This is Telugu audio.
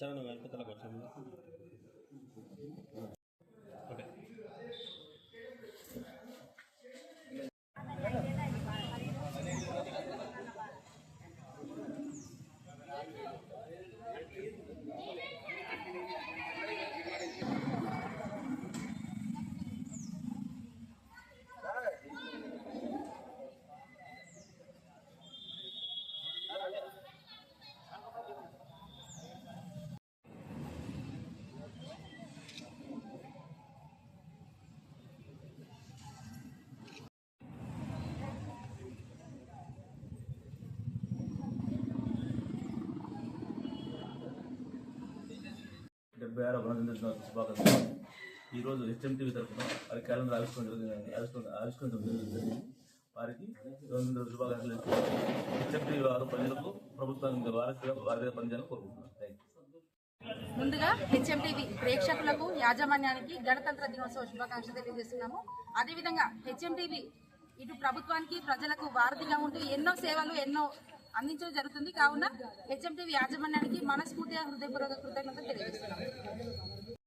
లక్షణ వెళ్తాలకు వచ్చాము డెబ్బై ఆరు అభినందన శుభాకాంక్షలు. ఈరోజు హెచ్ఎంటీవీ తరఫున వారి క్యాలెండర్ ఆవిష్కరణ జరిగింది. ఆవిష్కరణ ఆవిష్కరించడం జరిగింది. వారికి అభినందన శుభాకాంక్షలు హెచ్ఎంటీవీ వారు ప్రజలకు ప్రభుత్వానికి వారికి వారి పనిచేయాలని కోరుకుంటున్నాను థ్యాంక్ యూ ముందుగా హెచ్ఎంటీవీ ప్రేక్షకులకు యాజమాన్యానికి గణతంత్ర దినోత్సవ శుభాకాంక్షలు తెలియజేస్తున్నాము. అదేవిధంగా హెచ్ఎంటీవీ ఇటు ప్రభుత్వానికి ప్రజలకు వారధిగా ఉంటూ ఎన్నో సేవలు ఎన్నో అందించడం జరుగుతుంది. కావున హెచ్ఎంటీవీ యాజమాన్యానికి మనస్ఫూర్తిగా హృదయపూర్వక కృతజ్ఞత తెలియజేస్తున్నాం.